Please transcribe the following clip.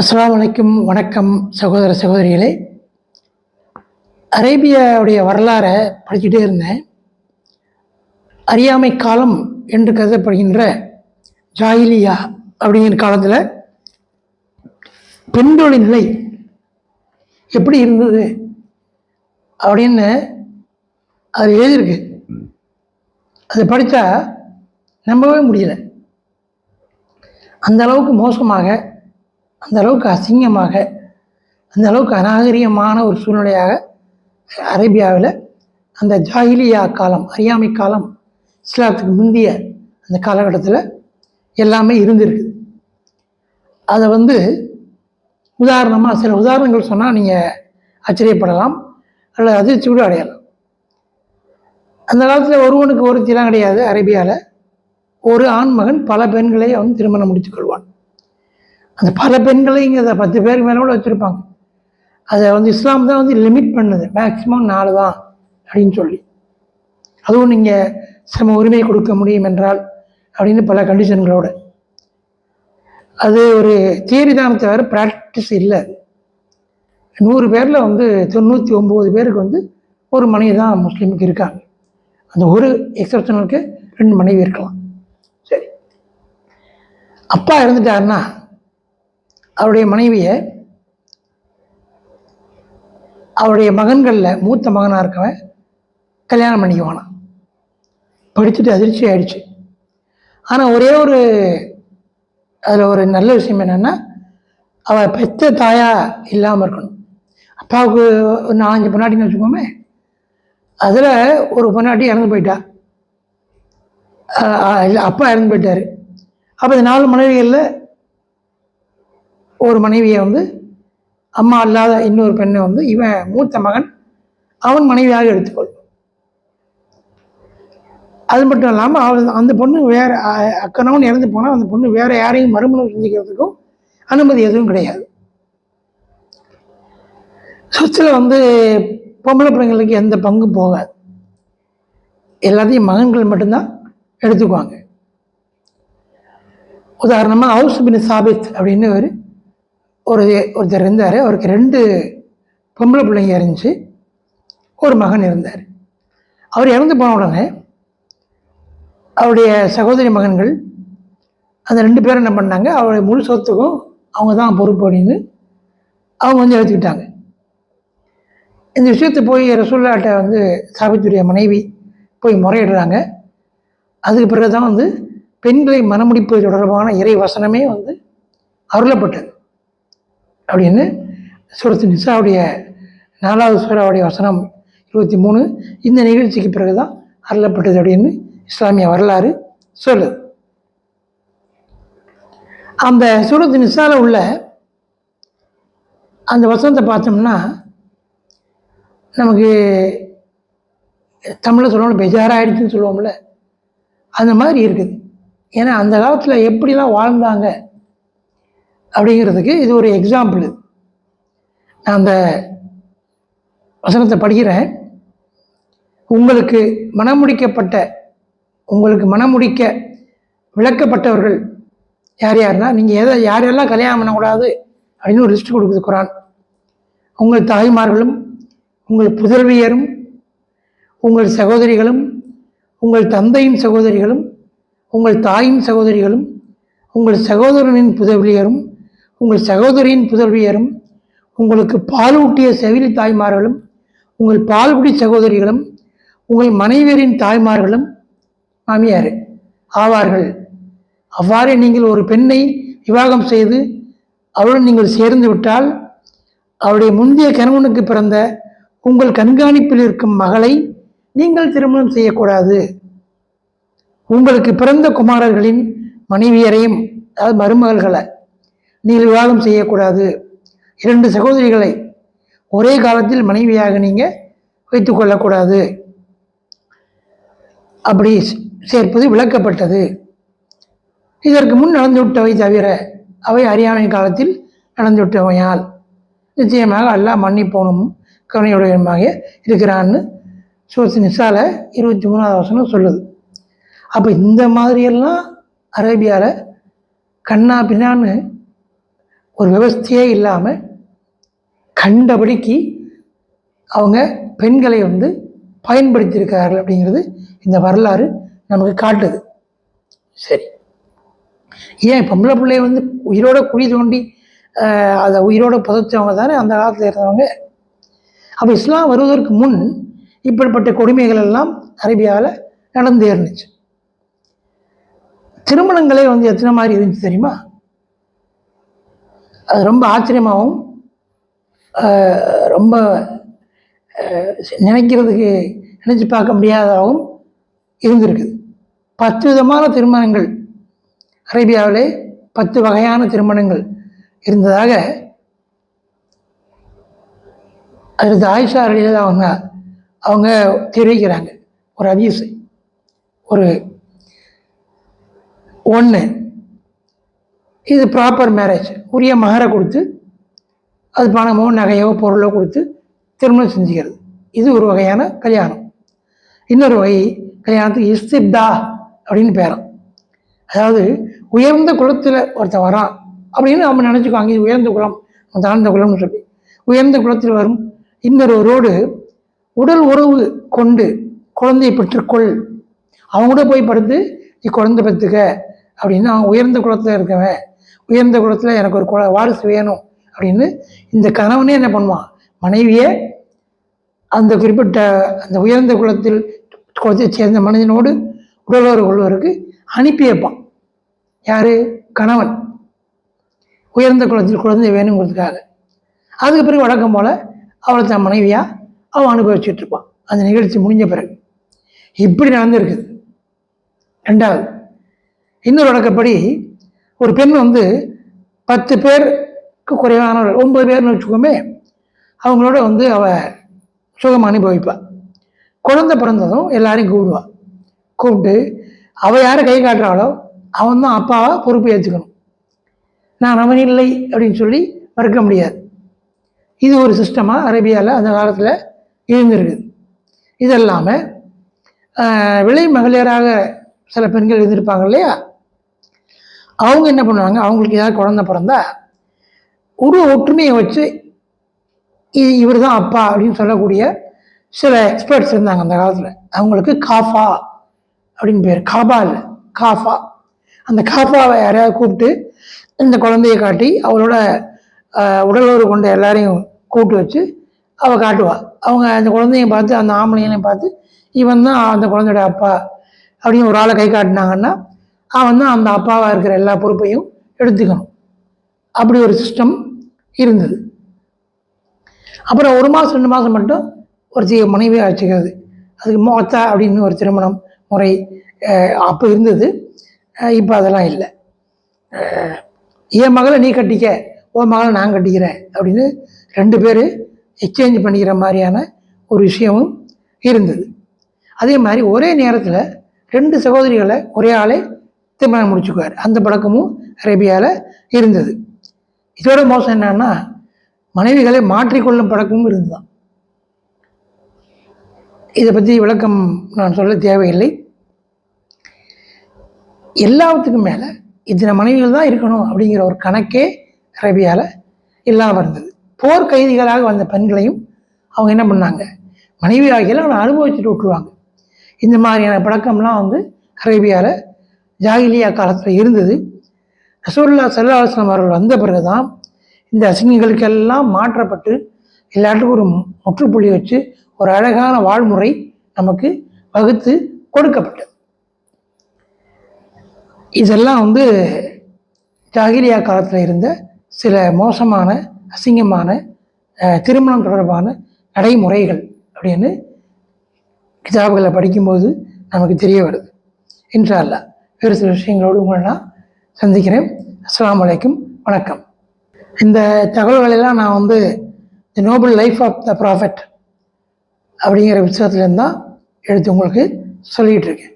அஸ்ஸலாமு அலைக்கும் வணக்கம் சகோதர சகோதரிகளே. அரேபியாவுடைய வரலாறை படிச்சுட்டே இருந்தேன். அறியாமை காலம் என்று கருதப்படுகின்ற ஜாயிலியா அப்படிங்கிற காலத்தில் பெண்களின் நிலை எப்படி இருந்தது அப்படின்னு அது எழுதியிருக்கு. அது படித்தா நம்பவே முடியல. அந்த அளவுக்கு மோசமாக அந்த அளவுக்கு அசிங்கமாக அந்த அளவுக்கு அநாகரிகமான ஒரு சூழ்நிலையாக அரேபியாவில் அந்த ஜாஹிலியா காலம் அறியாமை காலம் இஸ்லாத்துக்கு முந்தைய அந்த காலகட்டத்தில் எல்லாமே இருந்திருக்கு. அதை வந்து உதாரணமாக சில உதாரணங்கள் சொன்னால் நீங்கள் ஆச்சரியப்படலாம் அல்லது அதிர்ச்சி கூட அடையலாம். அந்த காலத்தில் ஒருவனுக்கு ஒருத்திலாம் கிடையாது அரேபியாவில் ஒரு ஆண்மகன் பல பெண்களை அவன் திருமணம் முடித்துக் கொள்வான். அந்த பல பெண்களைங்கிறத பத்து பேருக்கு மேலே கூட வச்சுருப்பாங்க. அதை வந்து இஸ்லாம் தான் வந்து லிமிட் பண்ணுது. மேக்ஸிமம் நாலு தான் அப்படின்னு சொல்லி. அதுவும் நீங்கள் சம உரிமை கொடுக்க முடியும் என்றால் அப்படின்னு பல கண்டிஷன்களோட அது ஒரு தியரி தான் தவிர ப்ராக்டிஸ் இல்லை. நூறு பேரில் வந்து தொண்ணூற்றி ஒம்பது பேருக்கு வந்து ஒரு மனைவி தான் முஸ்லீமுக்கு இருக்காங்க. அந்த ஒரு எக்ஸப்ஷனலுக்கு ரெண்டு மனைவி இருக்கலாம். சரி. அப்பா இறந்துட்டாருன்னா அவருடைய மனைவியை அவருடைய மகன்களில் மூத்த மகனாக இருக்கவன் கல்யாணம் பண்ணிக்குவானான் படிச்சுட்டு அதிர்ச்சி ஆயிடுச்சு. ஆனால் ஒரே ஒரு அதில் ஒரு நல்ல விஷயம் என்னென்னா அவள் பெத்த தாயாக இல்லாமல் இருக்கணும். அப்பாவுக்கு ஒரு நாலஞ்சு பொன்னாட்டின்னு வச்சுக்கோமே அதில் ஒரு பொன்னாட்டி இறந்து போயிட்டா. இல்லை அப்பா இறந்து போயிட்டார். அப்போ இந்த நாலு மனைவிகளில் ஒரு மனைவியை வந்து அம்மா அல்லாத இன்னொரு பெண்ணை வந்து இவன் மூத்த மகன் அவன் மனைவியாக எடுத்துக்கொள். அது மட்டும் இல்லாமல் அவள் அந்த பொண்ணு வேறு அக்கனவன் இறந்து போனால் அந்த பொண்ணு வேறு யாரையும் மறுமணம் செஞ்சுக்கிறதுக்கும் அனுமதி எதுவும் கிடையாது. சொத்தில் வந்து பொம்பளை பிள்ளைங்களுக்கு எந்த பங்கும் போகாது. எல்லாத்தையும் மகன்கள் மட்டும்தான் எடுத்துக்குவாங்க. உதாரணமாக ஹவுஸ் பின் சாபித் அப்படின்னு ஒரு ஒரு ஒருத்தர் இருந்தார். அவருக்கு ரெண்டு பொம்பளை பிள்ளைங்க இருந்துச்சு. ஒரு மகன் இருந்தார். அவர் இறந்து போன உடனே அவருடைய சகோதரி மகன்கள் அந்த ரெண்டு பேரும் என்ன பண்ணாங்க அவருடைய முழு சொத்துக்கும் அவங்க தான் பொறுப்பு அப்படின்னு அவங்க வந்து எடுத்துக்கிட்டாங்க. இந்த விஷயத்தை போய் ரசூல்லாட்ட வந்து சாபித்துடைய மனைவி போய் முறையிடுறாங்க. அதுக்கு பிறகு தான் வந்து பெண்களை மனமுடிப்பது தொடர்பான இறை வசனமே வந்து அருளப்பட்டது. அப்படின்னு சுரத்து நிசாவுடைய நாலாவது சூறாவுடைய வசனம் இருபத்தி மூணு இந்த நிகழ்ச்சிக்கு பிறகு தான் அருளப்பட்டது அப்படின்னு இஸ்லாமிய வரலாறு சொல்லுது. அந்த சூரத்து நிசால உள்ள அந்த வசனத்தை பார்த்தோம்னா நமக்கு தமிழில் சொல்லணும் பெஜாராயிடுச்சுன்னு சொல்லுவோம்ல அந்த மாதிரி இருக்குது. ஏன்னா அந்த காலத்தில் எப்படிலாம் வாழ்ந்தாங்க அப்படிங்கிறதுக்கு இது ஒரு எக்ஸாம்பிள் நான் அந்த வசனத்தை படிக்கிறேன். உங்களுக்கு மனமுடிக்கப்பட்ட உங்களுக்கு மனமுடிக்க விளக்கப்பட்டவர்கள் யார் யாருன்னா நீங்கள் எதை யாரெல்லாம் கல்யாணம் பண்ணக்கூடாது அப்படின்னு ஒரு லிஸ்ட் கொடுக்குது குரான். உங்கள் தாய்மார்களும் உங்கள் புதல்வியரும் உங்கள் சகோதரிகளும் உங்கள் தந்தையின் சகோதரிகளும் உங்கள் தாயின் சகோதரிகளும் உங்கள் சகோதரனின் புதவியரும் உங்கள் சகோதரியின் புதல்வியரும் உங்களுக்கு பாலூட்டிய செவிலி தாய்மார்களும் உங்கள் பால்குடி சகோதரிகளும் உங்கள் மனைவியரின் தாய்மார்களும் மாமியார் ஆவார்கள். அவ்வாறே நீங்கள் ஒரு பெண்ணை விவாகம் செய்து அவளுடன் நீங்கள் சேர்ந்து விட்டால் அவருடைய முந்தைய கணவனுக்கு பிறந்த உங்கள் கண்காணிப்பில் இருக்கும் மகளை நீங்கள் திருமணம் செய்யக்கூடாது. உங்களுக்கு பிறந்த குமாரர்களின் மனைவியரையும் அதாவது மருமகள்களை நீங்கள் விவாதம் செய்யக்கூடாது. இரண்டு சகோதரிகளை ஒரே காலத்தில் மனைவியாக நீங்கள் வைத்துக்கொள்ளக்கூடாது அப்படி சேர்ப்பது விளக்கப்பட்டது. இதற்கு முன் நடந்துவிட்டவை தவிர அவை அறியாமை காலத்தில் நடந்துவிட்டவையால் நிச்சயமாக அல்லாஹ் மன்னிப்போனும் கருணையுடையமாக இருக்கிறான்னு சூரத்து நிசால இருபத்தி மூணாவது வசனம் சொல்லுது. அப்போ இந்த மாதிரியெல்லாம் அரேபியாவில் கண்ணா பின்னான்னு ஒரு விவஸ்தையே இல்லாமல் கண்டபடிக்கு அவங்க பெண்களை வந்து பயன்படுத்தியிருக்கிறார்கள் அப்படிங்கிறது இந்த வரலாறு நமக்கு காட்டுது. சரி. ஏன் பொம்பளை பிள்ளைய வந்து உயிரோட குழி தோண்டி அதை உயிரோட புதைச்சவங்க தானே அந்த காலத்தில் இருந்தவங்க? அப்போ இஸ்லாம் வருவதற்கு முன் இப்படிப்பட்ட கொடுமைகள் எல்லாம் அரேபியாவில் நடந்தே இருந்துச்சு. திருமணங்களே வந்து எத்தனை மாதிரி இருந்துச்சு தெரியுமா? அது ரொம்ப ஆச்சரியமாகவும் ரொம்ப நினைக்கிறதுக்கு நினச்சி பார்க்க முடியாததாகவும் இருந்திருக்குது. பத்து விதமான திருமணங்கள். அரேபியாவிலே பத்து வகையான திருமணங்கள் இருந்ததாக அடுத்து ஆயிஷா அலியில் அவங்க அவங்க தெரிவிக்கிறாங்க. ஒரு அதிசை ஒரு ஒன்று இது ப்ராப்பர் மேரேஜ் உரிய மகரை கொடுத்து அது பணமோ நகையோ பொருளோ கொடுத்து திருமணம் செஞ்சுக்கிறது. இது ஒரு வகையான கல்யாணம். இன்னொரு வகை கல்யாணத்துக்கு இஸ்திப்தா அப்படின்னு பேரம். அதாவது உயர்ந்த குலத்தில் ஒருத்தன் வரான் அப்படின்னு நம்ம நினச்சிக்குவாங்க. இது உயர்ந்த குலம் தாழ்ந்த குலம்னு சொல்லி. உயர்ந்த குலத்தில் வரும். இன்னொருவரோடு உடல் உறவு கொண்டு குழந்தையை பெற்றுக்கொள். அவங்க கூட போய் படுத்து நீ குழந்தை பெற்றுக்க அப்படின்னு அவன் உயர்ந்த குலத்தில் இருக்கவன் உயர்ந்த குலத்தில் எனக்கு ஒரு குல வாரிசு வேணும் அப்படின்னு இந்த கணவனே என்ன பண்ணுவான்? மனைவியே அந்த குறிப்பிட்ட அந்த உயர்ந்த குலத்தில் குலத்தை சேர்ந்த மனிதனோடு உடலுறவு கொள்வதற்கு அனுப்பி வைப்பான். யார்? கணவன். உயர்ந்த குலத்தில் குழந்தை வேணுங்கிறதுக்காக. அதுக்கு பிறகு வழக்கம் போல் அவளை தன் மனைவியாக அவன் அனுபவிச்சுட்டு இருப்பான். அந்த நிகழ்ச்சி முடிஞ்ச பிறகு. இப்படி நடந்திருக்குது. ரெண்டாவது இன்னொரு வழக்கப்படி ஒரு பெண் வந்து பத்து பேருக்கு குறைவானவர்கள் ஒன்பது பேர்னு வச்சுக்கோமே அவங்களோட வந்து அவள் சுகம் அனுபவிப்பாள் குழந்தை பிறந்ததும் எல்லாரையும் கூப்பிடுவாள் கூப்பிட்டு அவள் யாரை கை காட்டுறாளோ அவன் தான் அப்பாவை பொறுப்பு ஏற்றுக்கணும் நான் அவன் இல்லை அப்படின்னு சொல்லி மறுக்க முடியாது. இது ஒரு சிஸ்டமாக அரேபியாவில் அந்த காலத்தில் இருந்திருக்குது இது இல்லாமல் விலை மகளிராக சில பெண்கள் இருந்திருப்பாங்க இல்லையா? அவங்க என்ன பண்ணுவாங்க? அவங்களுக்கு ஏதாவது குழந்த பிறந்தா ஒரு ஒற்றுமையை வச்சு இது இவர் தான் அப்பா அப்படின்னு சொல்லக்கூடிய சில எக்ஸ்பர்ட்ஸ் இருந்தாங்க அந்த காலத்தில். அவங்களுக்கு காஃபா அப்படின்னு பேர். காபா இல்லை காஃபா. அந்த காஃபாவை யாரையாவது கூப்பிட்டு இந்த குழந்தைய காட்டி அவளோட ஆஹ், உடலுறவு கொண்ட எல்லாரையும் கூப்பிட்டு வச்சு அவள் காட்டுவாள் அவங்க அந்த குழந்தைய பார்த்து அந்த ஆம்பளைங்களையும் பார்த்து இவன் தான் அந்த குழந்தையோட அப்பா அப்படின்னு ஒரு ஆளை கை காட்டினாங்கன்னா அவன் தான் அந்த அப்பாவாக இருக்கிற எல்லா பொறுப்பையும் எடுத்துக்கணும். அப்படி ஒரு சிஸ்டம் இருந்தது. அப்புறம் ஒரு மாதம் ரெண்டு மாதம் மட்டும் ஒரு மனைவி அழைச்சிக்கிறது. அதுக்கு மோத்தா அப்படின்னு ஒரு திருமணம் முறை அப்போ இருந்தது. இப்போ அதெல்லாம் இல்லை. என் மகளை நீ கட்டிக்க உன் மகளை நான் கட்டிக்கிறேன் அப்படின்னு ரெண்டு பேர் எக்ஸ்சேஞ்ச் பண்ணிக்கிற மாதிரியான ஒரு விஷயமும் இருந்தது. அதே மாதிரி ஒரே நேரத்தில் ரெண்டு சகோதரிகளை ஒரே ஆளே திருமணம் முடிச்சுக்குவார். அந்த பழக்கமும் அரேபியாவில் இருந்தது. இதோட மோசம் என்னன்னா மனைவிகளை மாற்றிக்கொள்ளும் பழக்கமும் இருந்துதான். இதை பற்றி விளக்கம் நான் சொல்ல தேவையில்லை. எல்லாத்துக்கும் மேலே இத்தனை மனைவிகள் தான் இருக்கணும் அப்படிங்கிற ஒரு கணக்கே அரேபியாவில் இல்லாமல் இருந்தது. போர் கைதிகளாக வந்த பெண்களையும் அவங்க என்ன பண்ணாங்க? மனைவி ஆகியெல்லாம் அவங்க அனுபவிச்சுட்டு விட்டுருவாங்க. இந்த மாதிரியான பழக்கம்லாம் வந்து அரேபியாவில் ஜாகிலியா காலத்தில் இருந்தது. ரசூல்லா சல்லாஹம் அவர்கள் வந்த பிறகு தான் இந்த அசிங்கங்களுக்கெல்லாம் மாற்றப்பட்டு எல்லாத்துக்கும் ஒரு முற்றுப்புள்ளி வச்சு ஒரு அழகான வாழ்முறை நமக்கு வகுத்து கொடுக்கப்பட்டது. இதெல்லாம் வந்து ஜாகிரியா காலத்தில் இருந்த சில மோசமான அசிங்கமான திருமணம் தொடர்பான நடைமுறைகள் அப்படின்னு கிதாபுகளை படிக்கும்போது நமக்கு தெரிய வருது. இன்ஷா அல்லா வேறு சில விஷயங்களோடு உங்களை நான் சந்திக்கிறேன். அஸ்லாம் அலைக்கும். வணக்கம். இந்த தகவல்களெல்லாம் நான் வந்து the noble life of the prophet அப்படிங்கிற புத்தகத்துலேருந்து தான் எடுத்து உங்களுக்கு சொல்லிகிட்டு இருக்கேன்.